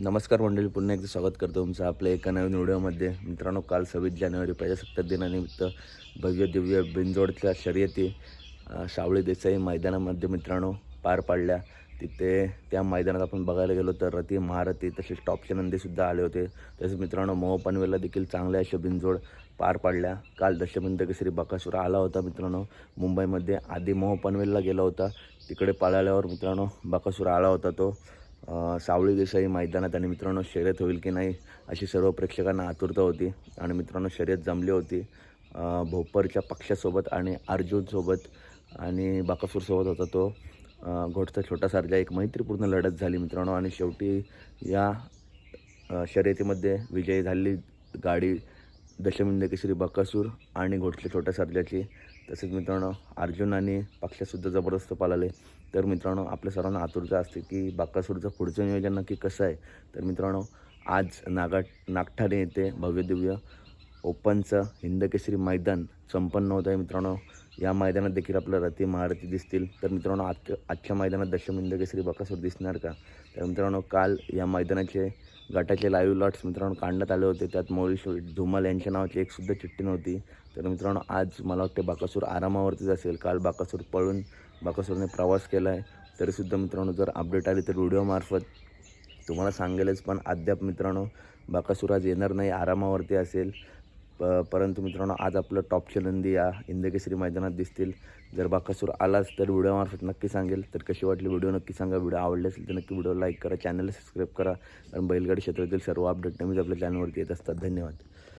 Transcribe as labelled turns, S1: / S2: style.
S1: नमस्कार मंडळी पुन्हा एकदा स्वागत करतो तुमचं आपल्या एका नवीन व्हिडिओमध्ये. मित्रांनो काल सव्वीस जानेवारी प्रजासत्ताक दिनानिमित्त भव्य दिव्य बिंजोडच्या शर्यती सावळी देसाई मैदानामध्ये मित्रांनो पार पाडल्या. तिथे त्या मैदानात आपण बघायला गेलो तर रती महारथी तसेच टॉपचे नंदीसुद्धा आले होते. तसेच मित्रांनो मोह पनवेलला देखील चांगल्या अशा बिंजोड पार पाडल्या. काल दशमंत केसरी बकासूर आला होता मित्रांनो. मुंबईमध्ये आधी मोह पनवेलला गेला होता. तिकडे पाळाल्यावर मित्रांनो बकासूर आला होता तो. सावळी देसाई मैदानात आणि मित्रांनो शर्यत होईल की नाही अशी सर्व प्रेक्षकांना आतुरता होती आणि मित्रांनो शर्यत जमली होती. भोपरच्या पक्षासोबत आणि अर्जुनसोबत आणि बाकासूरसोबत होता तो. घोटचा छोटा सारखा एक मैत्रीपूर्ण लढत झाली मित्रांनो आणि शेवटी या शर्यतीमध्ये विजयी झाली गाडी दशमिंद केसरी बकासूर आणि घोटले छोट्या सर्जाची तसेच मित्रांनो अर्जुन आणि पक्षासुद्धा जबरदस्त पालाले तर मित्रांनो आपल्या सर्वांना आतुरता असते की बाकासूरचं पुढचं नियोजन नक्की कसं आहे. तर मित्रांनो आज नागा नागठाणे येथे भव्यदिव्य ओपनचं हिंदकेसरी मैदान संपन्न होत आहे मित्रांनो. या मैदानात देखील आपल्या रती महारथी दिसतील. तर मित्रांनो आजच्या आजच्या मैदानात दशम हिंदकेसरी बकासूर दिसणार का? तर मित्रांनो काल या मैदानाचे गटाचे लाईव्ह लॉट्स मित्रांनो काढण्यात आले होते. त्यात मोळी धुमाल यांच्या नावाची एकसुद्धा चिठ्ठी नव्हती. तर मित्रांनो आज मला वाटते बाकासूर आरामावरतीच असेल. काल बाकासूर पळून बाकासूरने प्रवास केला आहे तरीसुद्धा मित्रांनो जर अपडेट आली तर व्हिडिओमार्फत तुम्हाला सांगेलच. पण अद्याप मित्रांनो बाकासूर आज येणार नाही आरामावरती असेल. प परंतु मित्रांनो आज आपलं टॉपचे नंदी या इंदकेसरी मैदानात दिसतील. जर बाकासूर आलाच तर व्हिडिओमार्फत नक्की सांगेल. तर कशी वाटली व्हिडिओ नक्की सांगा. व्हिडिओ आवडले असेल तर नक्की व्हिडिओ लाईक करा. चॅनलला सबस्क्राईब करा. कारण बैलगाडी क्षेत्रातील सर्व अपडेट नेहमीच आपल्या चॅनलवरती येत असतात. धन्यवाद.